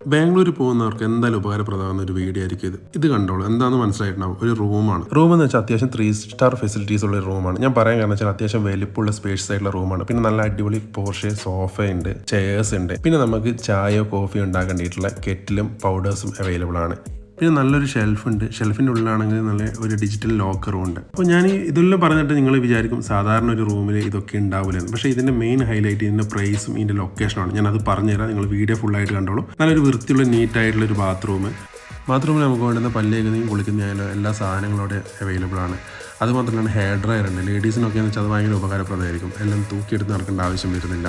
ബാംഗ്ലൂർ പോകുന്നവർക്ക് എന്തായാലും ഉപകാരപ്രദമാകുന്ന ഒരു വീഡിയോ ആയിരിക്കും ഇത്. ഇത് കണ്ടോളൂ. എന്താണെന്ന് മനസ്സിലായിട്ടുണ്ടാവും. ഒരു റൂമാണ്. റൂം എന്ന് വെച്ചാൽ അത്യാവശ്യം ത്രീ സ്റ്റാർ ഫെസിലിറ്റീസ് ഉള്ള ഒരു റൂമാണ്. ഞാൻ പറയാൻ കാരണം വെച്ചാൽ അത്യാവശ്യം വലിപ്പമുള്ള സ്പേസ് ആയിട്ടുള്ള റൂമാണ്. പിന്നെ നല്ല അടിപൊളി പോർഷെ സോഫ ഉണ്ട് ചെയേഴ്സ് ഉണ്ട്. പിന്നെ നമുക്ക് ചായയോ കോഫിയോ ഉണ്ടാക്കേണ്ടിയിട്ടുള്ള കെറ്റിലും പൗഡേഴ്സും അവൈലബിൾ ആണ്. പിന്നെ നല്ലൊരു ഷെൽഫുണ്ട് ഷെൽഫിന്റെ ഉള്ളിലാണെങ്കിൽ നല്ല ഒരു ഡിജിറ്റൽ ലോക്കറും ഉണ്ട്. അപ്പോൾ ഞാൻ ഇതെല്ലാം പറഞ്ഞിട്ട് നിങ്ങൾ വിചാരിക്കും സാധാരണ ഒരു റൂമിൽ ഇതൊക്കെ ഉണ്ടാവില്ലെന്ന് പക്ഷേ ഇതിന്റെ മെയിൻ ഹൈലൈറ്റ് ഇതിന്റെ പ്രൈസും ഇതിന്റെ ലൊക്കേഷനാണ് ഞാൻ അത് പറഞ്ഞുതരാം. നിങ്ങൾ വീഡിയോ ഫുള്ളായിട്ട് കണ്ടോളൂ. നല്ലൊരു വൃത്തിയുള്ള നീറ്റ് ആയിട്ടുള്ള ഒരു ബാത്റൂം ബാത്റൂമിൽ നമുക്ക് വേണ്ടുന്ന പല്ലേക്കുന്നതും കുളിക്കുന്നതിനും എല്ലാ സാധനങ്ങളും അവിടെ അവൈലബിൾ ആണ്. അതുമാത്രമല്ല ഹെയർ ഡ്രയർ ഉണ്ട്. ലേഡീസിനൊക്കെ എന്ന് വെച്ചാൽ അത് ഭയങ്കര ഉപകാരപ്രദമായിരിക്കും. എല്ലാം തൂക്കിയെടുത്ത് നടക്കേണ്ട ആവശ്യം വരുന്നില്ല.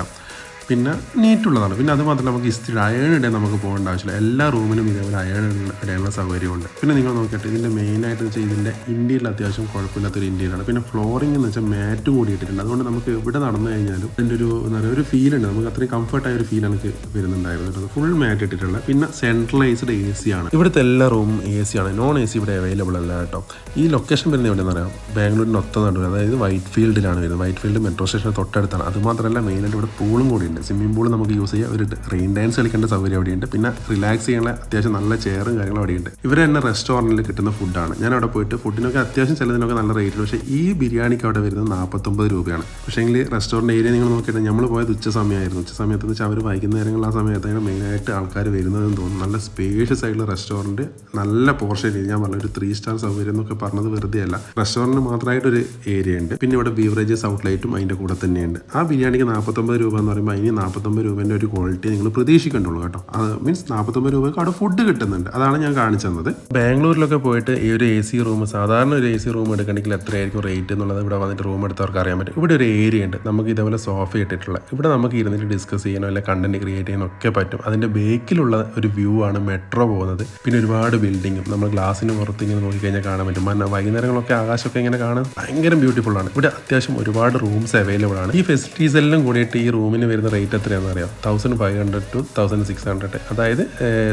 പിന്നെ നീറ്റുള്ളതാണ്. പിന്നെ അത് മാത്രമല്ല നമുക്ക് ഇസ്തിരി അയൺ ഇടാൻ നമുക്ക് പോകേണ്ട ആവശ്യമില്ല. എല്ലാ റൂമിനും ഇതേപോലെ അയൺ ഇടാനുള്ള സൗകര്യമുണ്ട്. പിന്നെ നിങ്ങൾ നോക്കിയിട്ട് ഇതിന്റെ മെയിനായിട്ട് വെച്ചാൽ ഇതിന്റെ ഇന്ത്യയിൽ അത്യാവശ്യം കുഴപ്പമില്ലാത്തൊരു ഇന്ത്യയിലാണ് പിന്നെ ഫ്ലോറിംഗ് എന്ന് വെച്ചാൽ മാറ്റ് കൂടി ഇട്ടിട്ടുണ്ട് അതുകൊണ്ട് നമുക്ക് എവിടെ നടന്നു കഴിഞ്ഞാലും അതിന്റെ ഒരു എന്താ പറയുക ഒരു ഫീൽ ഉണ്ട്. നമുക്ക് അത്രയും കംഫർട്ടായ ഒരു ഫീൽ എനിക്ക് വരുന്നുണ്ടായിരുന്നു ഫുൾ മാറ്റ് ഇട്ടിട്ടുള്ള പിന്നെ സെൻട്രലൈസ്ഡ് എ സി ആണ്. ഇവിടുത്തെ എല്ലാ റൂമും എ സി ആണ്. നോൺ എ സി ഇവിടെ അവൈലബിൾ അല്ല കേട്ടോ. ഈ ലൊക്കേഷൻ വരുന്നത് എവിടെയെന്ന് അറിയാം ബാംഗ്ലൂരിന്റെ ഒത്ത നടുവ് അതായത് വൈറ്റ് ഫീൽഡിലാണ് വരുന്നത് വൈറ്റ് ഫീൽഡ് മെട്രോ സ്റ്റേഷൻ തൊട്ടടുത്താണ് അതുമാത്രമല്ല മെയിനായിട്ട് ഇവിടെ പൂളും കൂടി ഉണ്ട് സ്വിമ്മിംഗ് പൂൾ നമുക്ക് യൂസ് ചെയ്യാം. ഒരു റെയിൻ ഡാൻസ് കളിക്കേണ്ട സൗകര്യം അവിടെയുണ്ട്. പിന്നെ റിലാക്സ് ചെയ്യാനുള്ള അത്യാവശ്യം നല്ല ചെയറും കാര്യങ്ങളും അവിടെയുണ്ട്. ഇവർ തന്നെ റെസ്റ്റോറന്റിൽ കിട്ടുന്ന ഫുഡാണ് ഞാൻ അവിടെ പോയിട്ട് ഫുഡിനൊക്കെ അത്യാവശ്യം ചിലതിനൊക്കെ നല്ല റേറ്റ് പക്ഷേ ഈ ബിരിയാണിക്ക് അവിടെ വരുന്നത് നാൽപ്പത്തൊമ്പത് രൂപയാണ്. പക്ഷേ എങ്കിൽ റെസ്റ്റോറന്റ് ഏരിയ നിങ്ങൾ നോക്കിയിട്ട് നമ്മൾ പോയത് ഉച്ച സമയമായിരുന്നു ഉച്ച സമയത്ത് എന്ന് വെച്ചാൽ അവർ വൈകുന്നേരങ്ങളിൽ ആ സമയത്താണ് മെയിനായിട്ട് ആൾക്കാർ വരുന്നതെന്ന് തോന്നുന്നു. നല്ല സ്പേഷ്യസ് ആയിട്ടുള്ള റെസ്റ്റോറന്റ് നല്ല പോർഷൻ രീതി ഞാൻ പറഞ്ഞു ഒരു ത്രീ സ്റ്റാർ സൗകര്യം എന്നൊക്കെ പറഞ്ഞത് വെറുതെ അല്ല. റെസ്റ്റോറന്റ് മാത്രമായിട്ടൊരു ഏരിയ ഉണ്ട്. പിന്നെ ഇവിടെ ബീവറേജസ് ഔട്ട്ലെറ്റും അതിന്റെ കൂടെ തന്നെയുണ്ട്. ആ ബിരിയാണിക്ക് നാൽപ്പത്തൊമ്പത് രൂപ എന്ന് പറയുമ്പോൾ അതിന് നാൽപ്പത്തൊമ്പത് രൂപേന്റെ ഒരു ക്വാളിറ്റി നിങ്ങൾ പ്രതീക്ഷിക്കണ്ടുള്ളൂ കേട്ടോ. അത് മീൻസ് നാൽപ്പത്തൊമ്പത് രൂപയ്ക്ക് അവിടെ ഫുഡ് കിട്ടുന്നുണ്ട്. അതാണ് ഞാൻ കാണിച്ചു തന്നത്. ബാംഗ്ലൂരിലൊക്കെ പോയിട്ട് ഈ ഒരു എ സി റൂം സാധാരണ ഒരു എ സി റൂം എടുക്കണമെങ്കിൽ എത്രയായിരിക്കും റേറ്റ് എന്നുള്ളത്? ഇവിടെ വന്നിട്ട് റൂം എടുത്തവർക്ക് അറിയാൻ പറ്റും. ഇവിടെ ഒരു ഏരിയ ഉണ്ട്. നമുക്ക് ഇതേപോലെ സോഫ ഇട്ടിട്ടുള്ള. ഇവിടെ നമുക്ക് ഇരുന്നിട്ട് ഡിസ്കസ് ചെയ്യാനോ അല്ലെങ്കിൽ കണ്ടന്റ് ക്രിയേറ്റ് ചെയ്യാനോ ഒക്കെ പറ്റും. അതിന്റെ ബേക്കിലുള്ള ഒരു വ്യൂ ആണ് മെട്രോ പോകുന്നത്. പിന്നെ ഒരുപാട് ബിൽഡിങ്ങും നമ്മൾ ഗ്ലാസിന് പുറത്ത് ഇങ്ങനെ നോക്കിക്കഴിഞ്ഞാൽ കാണാൻ പറ്റും. മന്ന വൈകുന്നേരങ്ങളൊക്കെ ആകാശമൊക്കെ ഇങ്ങനെ കാണാൻ ഭയങ്കര ബ്യൂട്ടിഫുൾ ആണ്. ഇവിടെ അത്യാവശ്യം ഒരുപാട് റൂംസ് അവൈലബിൾ ആണ്. ഈ ഫെസിലിറ്റീസ് എല്ലാം കൂടിയിട്ട് ഈ റൂമിന് വരുന്ന റേറ്റ് എത്രയാണെന്ന് അറിയാം. Thousand five hundred two thousand six hundred അതായത്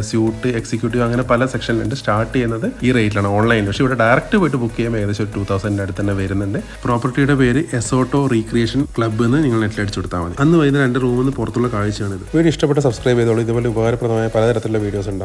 സ്യൂട്ട് എക്സിക്യൂട്ടീവ് അങ്ങനെ പല സെക്ഷനിലുണ്ട് സ്റ്റാർട്ട് ചെയ്യുന്നത് ഈ റേറ്റിലാണ് ഓൺലൈൻ പക്ഷേ ഇവിടെ ഡയറക്റ്റ് പോയിട്ട് ബുക്ക് ചെയ്യുമ്പോൾ ഏകദേശം ടൂ തൗസൻഡിന്റെ അടുത്ത് തന്നെ വരുന്നുണ്ട്. പ്രോപ്പർട്ടിയുടെ പേര് എസോട്ടോ റീക്രിയേഷൻ ക്ലബ്ബ് എന്ന് നിങ്ങൾ നെറ്റിൽ അടിച്ചു കൊടുത്താൽ മതി. അന്ന് വൈകുന്നേരം രണ്ട് റൂമിൽ നിന്ന് പുറത്തുള്ള കാഴ്ചയാണിത്. വീഡിയോ ഇഷ്ടപ്പെട്ട സബ്സ്ക്രൈബ് ചെയ്തോളൂ. ഇതുപോലെ ഉപകാരപ്രദമായ പലതരത്തിലുള്ള വീഡിയോസ് ഉണ്ടാവും.